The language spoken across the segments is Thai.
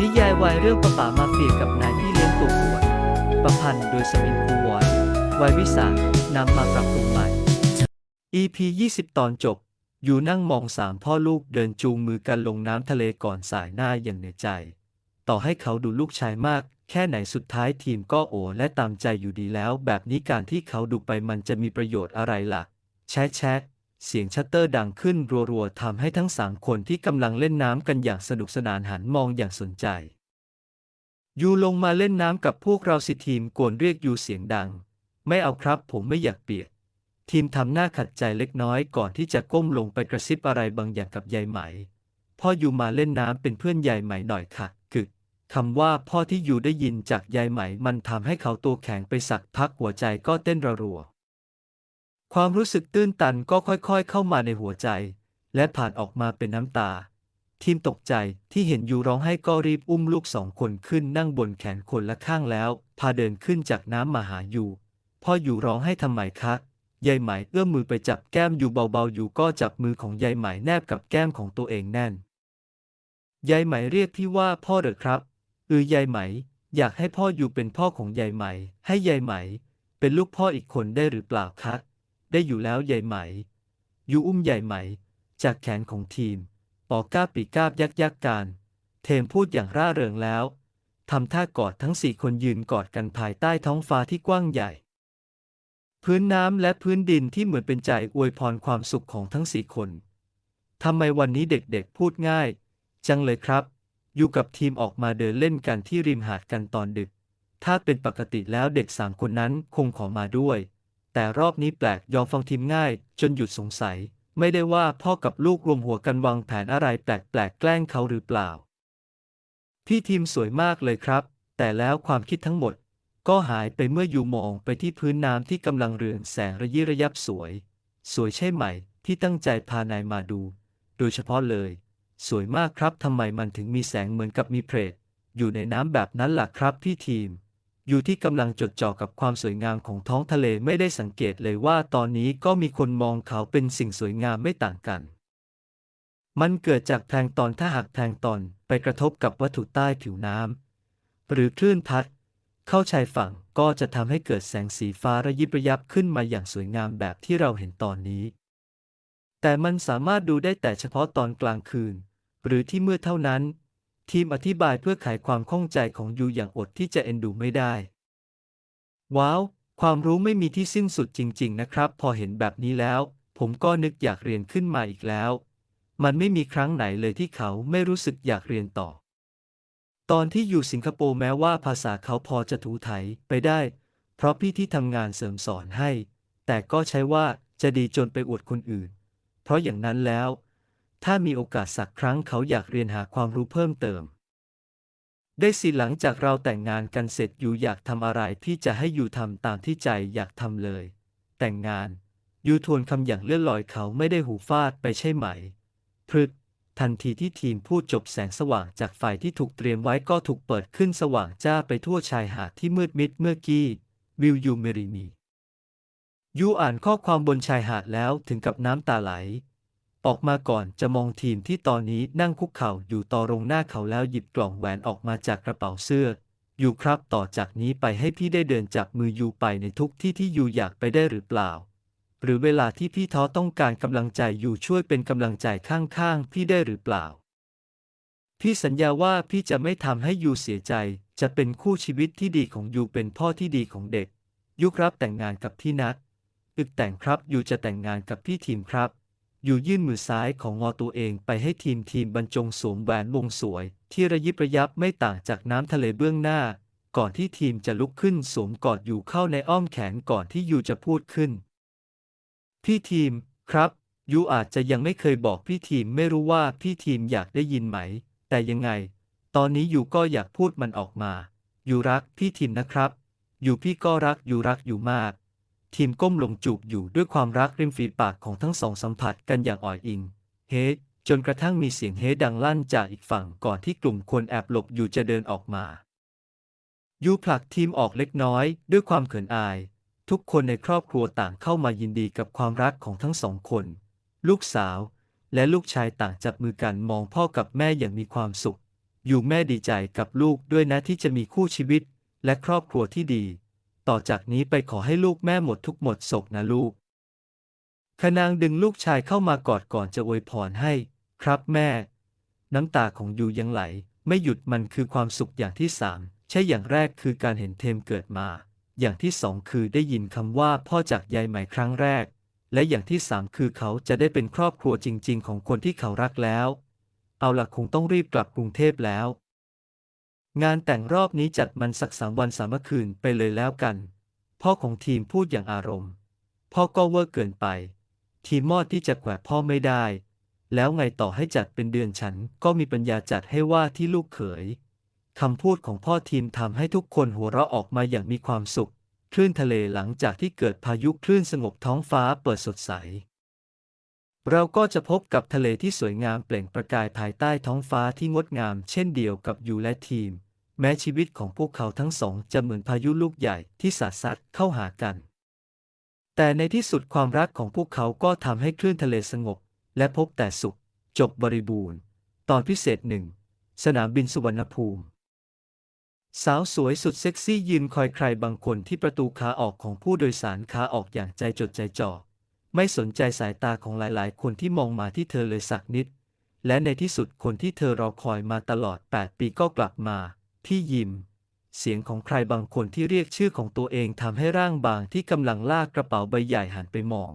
นิยายวายเรื่องประป่ามาเฟียกับนายพี่เลี้ยงตัวปวดประพันธ์โดยสมินคูวอนวัยวิสานำมาปรับปรุงใหม่ EP 20 ตอนจบ อยู่นั่งมองสามพ่อลูกเดินจูงมือกันลงน้ำทะเลก่อนสายหน้าอย่างเหนื่อยใจ ต่อให้เขาดูลูกชายมาก แค่ไหนสุดท้ายทีมก็โอและตามใจอยู่ดีแล้ว แบบนี้การที่เขาดูไปมันจะมีประโยชน์อะไรล่ะ แชะแชะ เสียงชัตเตอร์ดังขึ้นรัวๆทำให้ทั้งสามคนที่กำลังเล่นน้ำกันอย่างสนุกสนานหันมองอย่างสนใจ ยูลงมาเล่นน้ำกับพวกเราสิทีมโกนเรียกยูเสียงดัง ไม่เอาครับผมไม่อยากเปียก ทีมทำหน้าขัดใจเล็กน้อยก่อนที่จะก้มลงไปกระซิบอะไรบางอย่างกับยายไหม พ่อยูมาเล่นน้ำเป็นเพื่อนยายไหมหน่อยค่ะกึกคำว่าพ่อที่ยูได้ยินจากยายไหมมันทำให้เขาตัวแข็งไปสักพักหัวใจก็เต้นระรัว ความรู้สึกตื้นตันก็ค่อยๆ เข้ามาในหัวใจ และผ่านออกมาเป็นน้ำตา ทีมตกใจที่เห็นยูร้องไห้ก็รีบอุ้มลูกสองคนขึ้นนั่งบนแขนคนละข้างแล้ว พาเดินขึ้นจากน้ำมาหายูพ่ออยู่ร้องให้ทำไมคะยายไหมเอื้อมมือไปจับแก้มอยู่เบาๆอยู่ก็จับมือของยายไหมแนบกับแก้มของตัวเองแน่นยายไหมเรียกพี่ว่าพ่อเด้อครับเออยายไหม อยากให้พ่ออยู่เป็นพ่อของยายไหม ให้ยายไหม เป็นลูกพ่ออีกคนได้หรือเปล่าคะ ได้อยู่แล้วยายไหม ยูอุ้มยายไหม จากแขนของทีม ปอก้าปีก้าบยักยักการ เทมพูดอย่างร่าเริงแล้ว ทำท่ากอดทั้งสี่คนยืนกอดกันภายใต้ท้องฟ้าที่กว้างใหญ่ พื้นน้ำและพื้นดินที่เหมือนเป็นใจอวยพรความสุขของทั้งสี่คน ทำไมวันนี้เด็กๆพูดง่าย จังเลยครับ อยู่กับทีมออกมาเดินเล่นกันที่ริมหาดกันตอนดึก ถ้าเป็นปกติแล้วเด็กสามคนนั้นคงขอมาด้วย แต่รอบนี้แปลกยอมฟังทีมง่าย จนหยุดสงสัย ไม่ได้ว่าพ่อกับลูกรวมหัวกันวางแผนอะไรแปลกๆแกล้งเขาหรือเปล่า พี่ทีมสวยมากเลยครับ แต่แล้วความคิดทั้งหมด ก็หายไปเมื่ออยู่มองไปที่พื้นน้ำที่กำลังเรืองแสงระยิระยับสวย สวยใช่ไหม ที่ตั้งใจพานายมาดู โดยเฉพาะเลย สวยมากครับทำไมมันถึงมีแสงเหมือนกับมีเพลทอยู่ในน้ำแบบนั้นล่ะครับพี่ทีม อยู่ที่กำลังจดจ่อกับความสวยงามของท้องทะเลไม่ได้สังเกตเลยว่าตอนนี้ก็มีคนมองเขาเป็นสิ่งสวยงามไม่ต่างกัน มันเกิดจากแพลงตอนถ้าหากแพลงตอนไปกระทบกับวัตถุใต้ผิวน้ำหรือคลื่นพัด เข้าชายฝั่งก็จะทำให้เกิดแสงสีฟ้าระยิบระยับขึ้นมาอย่างสวยงามแบบที่เราเห็นตอนนี้ แต่มันสามารถดูได้แต่เฉพาะตอนกลางคืน หรือที่มืดเท่านั้น ทีมอธิบายเพื่อไขความข้องใจของยูอย่างอดที่จะเอ็นดูไม่ได้ ว้าว ความรู้ไม่มีที่สิ้นสุดจริง ๆ นะครับ พอเห็นแบบนี้แล้ว ผมก็นึกอยากเรียนขึ้นมาอีกแล้ว มันไม่มีครั้งไหนเลยที่เขาไม่รู้สึกอยากเรียนต่อ ตอนที่อยู่สิงคโปร์แม้ว่าภาษาเขาพอจะถูไถไปได้ เพราะพี่ที่ทำงานเสริมสอนให้ แต่ก็ใช้ว่าจะดีจนไปอวดคนอื่น เพราะอย่างนั้นแล้ว ถ้ามีโอกาสสักครั้งเขาอยากเรียนหาความรู้เพิ่มเติม ได้สิหลังจากเราแต่งงานกันเสร็จอยู่อยากทำอะไรพี่จะให้อยู่ทำตามที่ใจอยากทำเลย แต่งงานยูทวนคำอย่างเลื่อนลอยเขาไม่ได้หูฟาดไปใช่ไหม พรึก ทันทีที่ทีมพูดจบแสงสว่างจากไฟที่ถูกเตรียมไว้ก็ถูกเปิดขึ้นสว่างจ้าไปทั่วชายหาดที่มืดมิดเมื่อกี้ วิวยูเมรินียูอ่านข้อความบนชายหาดแล้วถึงกับน้ำตาไหล ออกมาก่อนจะมองทีมที่ตอนนี้นั่งคุกเข่าอยู่ต่อรงหน้าเขาแล้วหยิบกล่องแหวนออกมาจากกระเป๋าเสื้อ อยู่ครับต่อจากนี้ไปให้พี่ได้เดินจับมือยูไปในทุกที่ที่ยูอยากไปได้หรือเปล่า หรือเวลาที่พี่ท้อต้องการกำลังใจอยู่ช่วยเป็นกำลังใจข้างๆพี่ได้หรือเปล่า พี่สัญญาว่าพี่จะไม่ทำให้ยูเสียใจ จะเป็นคู่ชีวิตที่ดีของยูเป็นพ่อที่ดีของเด็กยูครับแต่งงานกับพี่นัทอึกแต่งครับยูจะแต่งงานกับพี่ทีมครับ อยู่ยื่นมือซ้ายของงอตัวเองไปให้ทีมทีมบรรจงสวมแหวนวงสวย ที่ระยิบระยับไม่ต่างจากน้ำทะเลเบื้องหน้า ก่อนที่ทีมจะลุกขึ้นสวมกอดอยู่เข้าในอ้อมแขนก่อนที่ยูจะพูดขึ้น พี่ทีมครับยูอาจจะยังไม่เคยบอกพี่ทีมไม่รู้ว่าพี่ทีมอยากได้ยินไหม แต่ยังไง ตอนนี้ยูก็อยากพูดมันออกมายูรักพี่ทีมนะครับยูพี่ก็รักยูรักอยู่มาก ทีมก้มลงจูบอยู่ด้วยความรักริมฝีปากของทั้งสองสัมผัสกันอย่างอ่อยอิง เฮจนกระทั่งมีเสียงเฮดังลั่นจากอีกฝั่งก่อนที่กลุ่มคนแอบหลบอยู่จะเดินออกมา ยูผลักทีมออกเล็กน้อยด้วยความเขินอาย ทุกคนในครอบครัวต่างเข้ามายินดีกับความรักของทั้งสองคน ลูกสาว และลูกชายต่างจับมือกันมองพ่อกับแม่อย่างมีความสุข อยู่แม่ดีใจกับลูกด้วยนะที่จะมีคู่ชีวิต และครอบครัวที่ดี ต่อจากนี้ไปขอให้ลูกแม่หมดทุกหมดโศกนะลูก ขนางดึงลูกชายเข้ามากอดก่อนจะอวยพรให้ ครับแม่ น้ำตาของยูยังไหล ไม่หยุดมันคือความสุขอย่างที่สามใช่อย่างแรกคือการเห็นเทมเกิดมา อย่างที่สองคือได้ยินคำว่าพ่อจากยายใหม่ครั้งแรก และอย่างที่สามคือเขาจะได้เป็นครอบครัวจริง ๆ ของคนที่เขารักแล้ว เอาล่ะคงต้องรีบกลับกรุงเทพแล้ว งานแต่งรอบนี้จัดมันสักสามวันสามคืนไปเลยแล้วกัน พ่อของทีมพูดอย่างอารมณ์ พ่อก็เวอร์เกินไป ทีมมอดที่จะแขวะพ่อไม่ได้ แล้วไงต่อให้จัดเป็นเดือนฉันก็มีปัญญาจัดให้ว่าที่ลูกเขยคำพูดของพ่อทีมทำให้ทุกคนหัวเราะออกมาอย่างมีความสุข คลื่นทะเลหลังจากที่เกิดพายุคลื่นสงบท้องฟ้าเปิดสดใส เราก็จะพบกับทะเลที่สวยงามเปล่งประกายภายใต้ท้องฟ้าที่งดงามเช่นเดียวกับยูและทีม แม้ชีวิตของพวกเขาทั้งสองจะเหมือนพายุลูกใหญ่ที่สาดซัดเข้าหากัน แต่ในที่สุดความรักของพวกเขาก็ทำให้คลื่นทะเลสงบ และพบแต่สุข จบบริบูรณ์ ตอนพิเศษหนึ่งสนามบินสุวรรณภูมิ สาวสวยสุดเซ็กซี่ยืนคอยใครบางคนที่ประตูขาออกของผู้โดยสารขาออกอย่างใจจดใจจ่อ ไม่สนใจสายตาของหลายๆ คนที่มองมาที่เธอเลยสักนิด และในที่สุดคนที่เธอรอคอยมาตลอด 8 ปีก็กลับมาพี่ยิม เสียงของใครบางคนที่เรียกชื่อของตัวเองทำให้ร่างบางที่กำลังลากกระเป๋าใบใหญ่หันไปมอง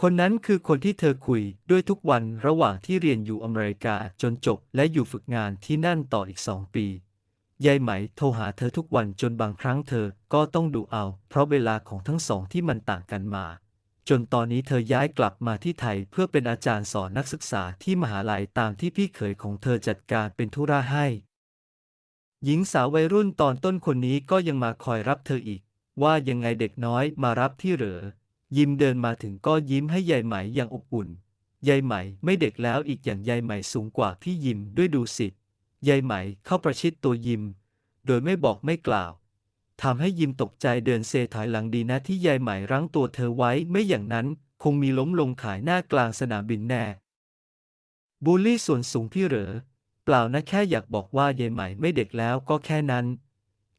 คนนั้นคือคนที่เธอคุยด้วยทุกวันระหว่างที่เรียนอยู่อเมริกาจนจบและอยู่ฝึกงานที่นั่นต่ออีกสองปียายไหมโทรหาเธอทุกวันจนบางครั้งเธอก็ต้องดูเอา เพราะเวลาของทั้งสองที่มันต่างกันมา จนตอนนี้เธอย้ายกลับมาที่ไทยเพื่อเป็นอาจารย์สอนนักศึกษาที่มหาลัยตามที่พี่เขยของเธอจัดการเป็นธุระให้ หญิงสาววัยรุ่นตอนต้นคนนี้ก็ยังมาคอยรับเธออีก ว่ายังไงเด็กน้อยมารับที่เหรอ ยิมเดินมาถึงก็ยิ้มให้ยายไหมอย่างอบอุ่น ยายไหมไม่เด็กแล้วอีกอย่างยายไหมสูงกว่าพี่ยิมด้วยดูสิ ยายไหมเข้าประชิดตัวยิมโดยไม่บอกไม่กล่าว ทำให้ยิมตกใจเดินเซถอยหลังดีนะที่ยายไหม่รั้งตัวเธอไว้ไม่อย่างนั้น คงมีล้มลงขายหน้ากลางสนามบินแน่ บูลลี่ส่วนสูงพี่เหรอ เปล่านะแค่อยากบอกว่ายายไหม่ไม่เด็กแล้วก็แค่นั้น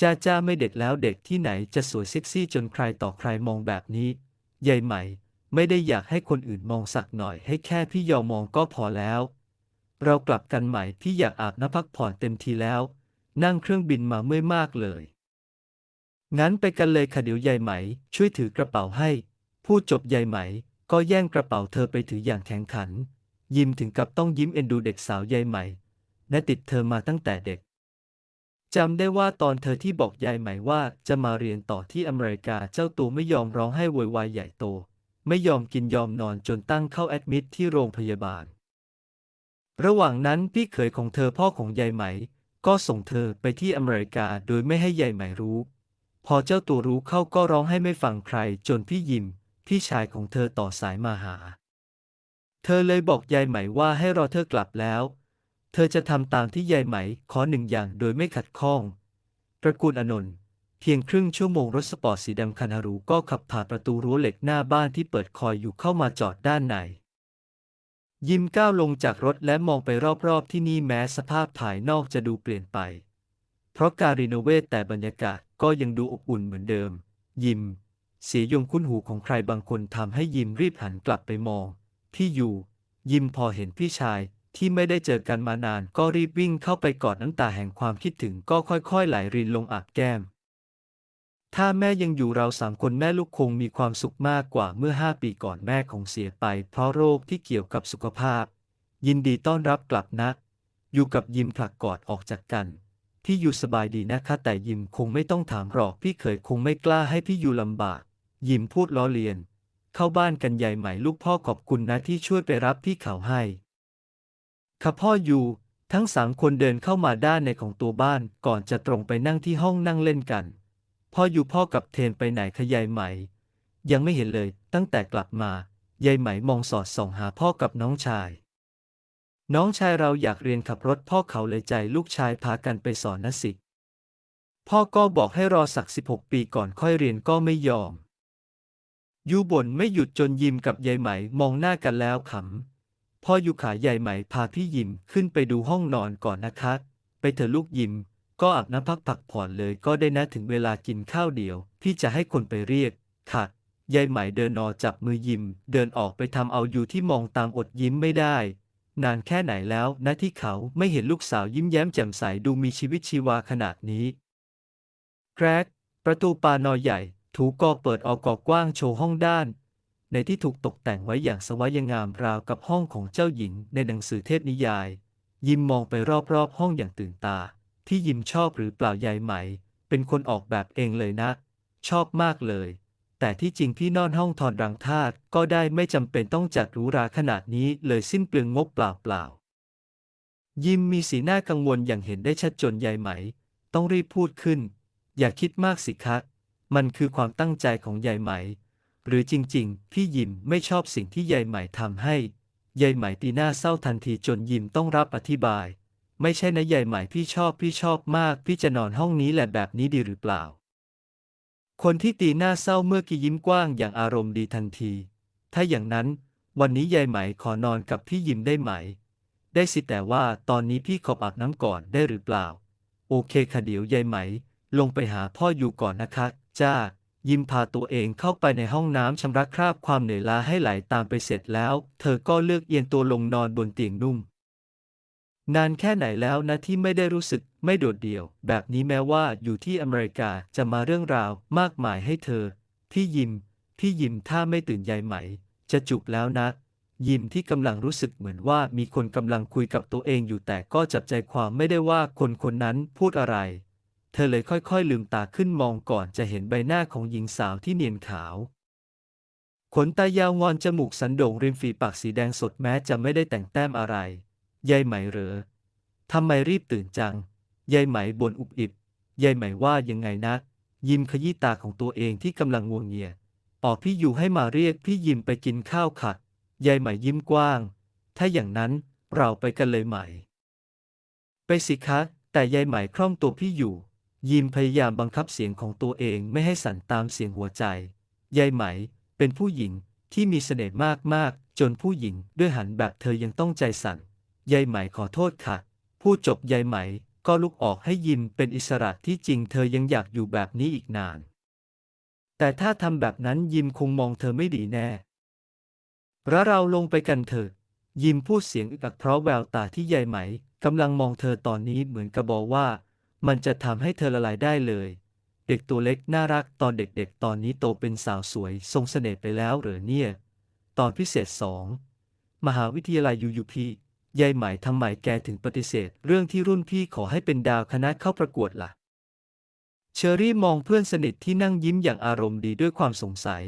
จ้าจ้าไม่เด็กแล้วเด็กที่ไหนจะสวยเซ็กซี่จนใครต่อใครมองแบบนี้ยายไหม่ ไม่ได้อยากให้คนอื่นมองสักหน่อยให้แค่พี่ยอมมองก็พอแล้ว เรากลับกันใหม่พี่อยากอาบน้ำพักผ่อนเต็มทีแล้ว นั่งเครื่องบินมาเมื่อยมากเลย งั้นไปกันเลยค่ะเดี๋ยวยายไหม ช่วยถือกระเป๋าให้ พูดจบยายไหม ก็แย่งกระเป๋าเธอไปถืออย่างแข็งขัน ยิ้มถึงกับต้องยิ้มเอ็นดูเด็กสาวยายไหมและติดเธอมาตั้งแต่เด็กจำได้ว่าตอนเธอที่บอกยายใหม่ว่าจะมาเรียนต่อที่อเมริกาเจ้าตัวไม่ยอมร้องให้โวยวายใหญ่โต ไม่ยอมกินยอมนอนจนตั้งเข้าแอดมิดที่โรงพยาบาล ระหว่างนั้นพี่เขยของเธอพ่อของยายไหม ก็ส่งเธอไปที่อเมริกาโดยไม่ให้ยายไหมรู้ พอเจ้าตัวรู้เข้าก็ร้องให้ไม่ฟังใครจนพี่ยิม พี่ชายของเธอต่อสายมาหา เธอเลยบอกยายไหมว่าให้รอเธอกลับแล้ว เธอจะทำตามที่ยายไหมขอหนึ่งอย่างโดยไม่ขัดข้องตระกูลอนนท์เพียงครึ่งชั่วโมงรถสปอร์ตสีดำคันฮารูก็ขับผ่านประตูรั้วเหล็กหน้าบ้านที่เปิดคอยอยู่เข้ามาจอดด้านใน ยิมก้าวลงจากรถและมองไปรอบๆที่นี่แม้สภาพภายนอกจะดูเปลี่ยนไป เพราะการรีโนเวทแต่บรรยากาศ ก็ยังดูอบอุ่นเหมือนเดิม ยิม เสียยงคุ้นหูของใครบางคนทำให้ยิมรีบหันกลับไปมอง ที่อยู่ ยิมพอเห็นพี่ชายที่ไม่ได้เจอกันมานานก็รีบวิ่งเข้าไปกอดน้ำตาแห่งความคิดถึงก็ค่อยๆ ไหลรินลงอาบแก้ม ถ้าแม่ยังอยู่เราสามคนแม่ลูกคงมีความสุขมากกว่าเมื่อห้าปีก่อนแม่คงเสียไป เพราะโรคที่เกี่ยวกับสุขภาพ ยินดีต้อนรับกลับนะ อยู่กับยิมผลักกอดออกจากกัน พี่อยู่สบายดีนะคะแต่ยิมคงไม่ต้องถามหรอกพี่เคยคงไม่กล้าให้พี่อยู่ลำบาก ยิมพูดล้อเลียน เข้าบ้านกันใหญ่ใหม่ลูกพ่อขอบคุณนะที่ช่วยไปรับพี่เขาให้ค่ะพ่ออยู่ทั้งสามคนเดินเข้ามาด้านในของตัวบ้านก่อนจะตรงไปนั่งที่ห้องนั่งเล่นกัน พ่ออยู่พ่อกับเทนไปไหนขยายไหม ยังไม่เห็นเลยตั้งแต่กลับมายายไหมมองสอดส่องหาพ่อกับน้องชาย น้องชายเราอยากเรียนขับรถพ่อเขาเลยใจลูกชายพากันไปสอนนะสิ พ่อก็บอกให้รอสักสิบหกปีก่อนค่อยเรียนก็ไม่ยอม ยูบ่นไม่หยุดจนยิมกับยายไหมมองหน้ากันแล้วขำพ่อยูขาใหญ่ไหมพาพี่ยิมขึ้นไปดูห้องนอนก่อนนะคะ ไปเถอะลูกยิม ก็อาบน้ำพักผักผ่อนเลยก็ได้นะถึงเวลากินข้าวเดียว พี่จะให้คนไปเรียกค่ะยายไหมเดินนอจับมือยิม เดินออกไปทำเอาอยู่ที่มองตามอดยิ้มไม่ได้ นานแค่ไหนแล้วนะที่เขาไม่เห็นลูกสาวยิ้มแย้มแจ่มใสดูมีชีวิตชีวาขนาดนี้ แกรก ประตูปานอใหญ่ ถูกกอเปิดออกกอกว้างโชว์ห้องด้าน ในที่ถูกตกแต่งไว้อย่างสวยงามราวกับห้องของเจ้าหญิงในหนังสือเทพนิยาย ยิมมองไปรอบๆห้องอย่างตื่นตา ที่ยิมชอบหรือเปล่ายายไหม เป็นคนออกแบบเองเลยนะ ชอบมากเลย แต่ที่จริงพี่นอนห้องทอนรังทาสก็ได้ไม่จำเป็นต้องจัดหรูหราขนาดนี้เลยสิ้นเปลืองงบเปล่าๆ ยิมมีสีหน้ากังวลอย่างเห็นได้ชัดจนยายไหม ต้องรีบพูดขึ้น อย่าคิดมากสิคะมันคือความตั้งใจของยายไหม หรือจริงๆ พี่ยิมไม่ชอบสิ่งที่ยายไหมทำให้ยายไหมตีหน้าเศร้าทันทีจนยิมต้องรับอธิบาย ไม่ใช่นะยายไหมพี่ชอบพี่ชอบมาก พี่จะนอนห้องนี้แหละแบบนี้ดีหรือเปล่า คนที่ตีหน้าเศร้าเมื่อกี้ยิ้มกว้างอย่างอารมณ์ดีทันที ถ้าอย่างนั้น วันนี้ยายไหมขอนอนกับพี่ยิ้มได้ไหม ได้สิแต่ว่าตอนนี้พี่ขออาบน้ำก่อนได้หรือเปล่า โอเคค่ะเดี๋ยวยายไหม ลงไปหาพ่ออยู่ก่อนนะคะจ้ายิ้มพาตัวเองเข้าไปในห้องน้ำชำระคราบความเหนื่อยล้าให้ไหลตามไปเสร็จแล้ว เธอก็เลือกเอียงตัวลงนอนบนเตียงนุ่ม นานแค่ไหนแล้วนะที่ไม่ได้รู้สึกไม่โดดเดี่ยว แบบนี้แม้ว่าอยู่ที่อเมริกาจะมาเรื่องราวมากมายให้เธอ พี่ยิม พี่ยิมถ้าไม่ตื่นยายไหม จะจุบแล้วนะ ยิมที่กำลังรู้สึกเหมือนว่ามีคนกำลังคุยกับตัวเองอยู่แต่ก็จับใจความไม่ได้ว่าคนคนนั้นพูดอะไร เธอเลยค่อยๆ ลืมตาขึ้นมองก่อนจะเห็นใบหน้าของหญิงสาวที่เนียนขาวขนตายาวงอนจมูกสันโด่งริมฝีปากสีแดงสดแม้จะไม่ได้แต่งแต้มอะไร ยายไหมเหรอทำไมรีบตื่นจัง ยายไหมบ่นอุบอิบ ยายไหมว่ายังไงนะ ยิมขยี้ตาของตัวเองที่กำลังงวงเงียออกพี่อยู่ให้มาเรียกพี่ยิมไปกินข้าวค่ะ ยายไหมยิ้มกว้าง ถ้าอย่างนั้นเราไปกันเลยไหม ไปสิคะ แต่ยายไหมคล่อมตัวพี่อยู่ ยิมพยายามบังคับเสียงของตัวเองไม่ให้สั่นตามเสียงหัวใจ ยายไหมเป็นผู้หญิงที่มีเสน่ห์มากๆ จนผู้หญิงด้วยหันแบบเธอยังต้องใจสั่น ยายไหมขอโทษค่ะ พูดจบยายไหมก็ลุกออกให้ยิมเป็นอิสระที่จริงเธอยังอยากอยู่แบบนี้อีกนาน แต่ถ้าทำแบบนั้นยิมคงมองเธอไม่ดีแน่ระเราลงไปกันเถอะ ยิมพูดเสียงอึกอักเพราะแววตาที่ยายไหมกำลังมองเธอตอนนี้เหมือนกับบอกว่า มันจะทำให้เธอละลายได้เลย เด็กตัวเล็กน่ารักตอนเด็กๆ ตอนนี้โตเป็นสาวสวยทรงเสน่ห์ไปแล้วเหรอเนี่ย ตอนพิเศษสองมหาวิทยาลัยยูยูพี ยายไหมทำไมแกถึงปฏิเสธ เรื่องที่รุ่นพี่ขอให้เป็นดาวคณะเข้าประกวดล่ะ เชอรี่มองเพื่อนสนิทที่นั่งยิ้มอย่างอารมณ์ดีด้วยความสงสัย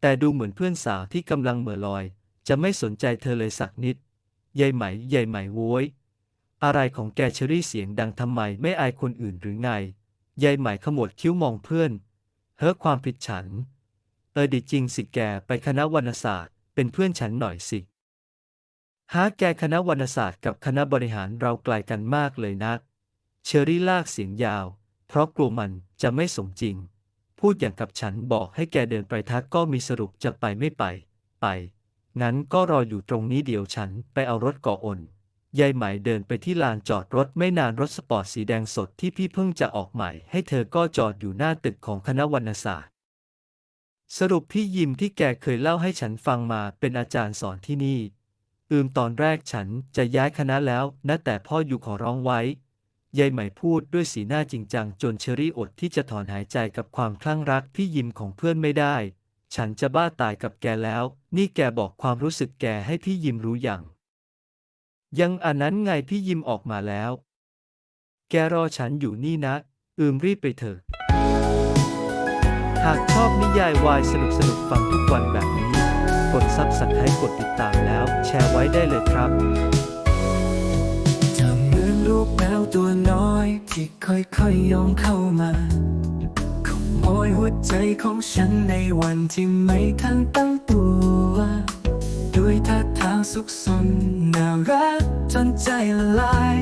แต่ดูเหมือนเพื่อนสาวที่กำลังเหม่อลอย จะไม่สนใจเธอเลยสักนิดยายไหมยายไหมโว้ยอะไรของแกเชอรี่เสียงดังทำไมไม่อายคนอื่นหรือไงยายไหมขมวดคิ้วมองเพื่อน เฮ้อความผิดฉัน เออดีจริงสิแกไปคณะวรรณศาสตร์ เป็นเพื่อนฉันหน่อยสิ หาแกคณะวรรณศาสตร์กับคณะบริหารเราไกลกันมากเลยนะเชอรี่ลากเสียงยาว เพราะกลัวมันจะไม่สมจริง พูดอย่างกับฉันบอกให้แกเดินไปทักก็มีสรุปจะไปไม่ไป ไป งั้นก็รออยู่ตรงนี้เดี๋ยวฉันไปเอารถก่ออนยายไหมเดินไปที่ลานจอดรถไม่นานรถสปอร์ตสีแดงสดที่พี่เพิ่งจะออกใหม่ ให้เธอก็จอดอยู่หน้าตึกของคณะวรรณศาสตร์ สรุปพี่ยิมที่แกเคยเล่าให้ฉันฟังมาเป็นอาจารย์สอนที่นี่ อืมตอนแรกฉันจะย้ายคณะแล้วนะแต่พ่ออยู่ขอร้องไว้ ยายไหม่พูดด้วยสีหน้าจริงจังจนเชอรี่อดที่จะถอนหายใจกับความคลั่งรักพี่ยิมของเพื่อนไม่ได้ ฉันจะบ้าตายกับแกแล้ว นี่แกบอกความรู้สึกแกให้พี่ยิมรู้อย่าง ยังอันนั้นไงพี่ยิมออกมาแล้ว แกรอฉันอยู่นี่นะ อืมรีบไปเถอะ หากชอบนิยายวายสนุกสนุกฟังทุกวันแบบนี้ กดซับสไครต์กดติดตามแล้ว แชร์ไว้ได้เลยครับเธอเหมือนลูกแมวตัวน้อย ที่ค่อยๆยองเข้ามาขโมยหัวใจของฉันในวันที่ไม่ทันตั้งตัว ด้วยท่าทางสุขสนน่ารักจนใจละลาย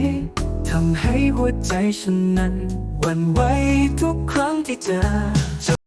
ทำให้หัวใจฉันนั้นหวันไหวทุกครั้งที่เจอ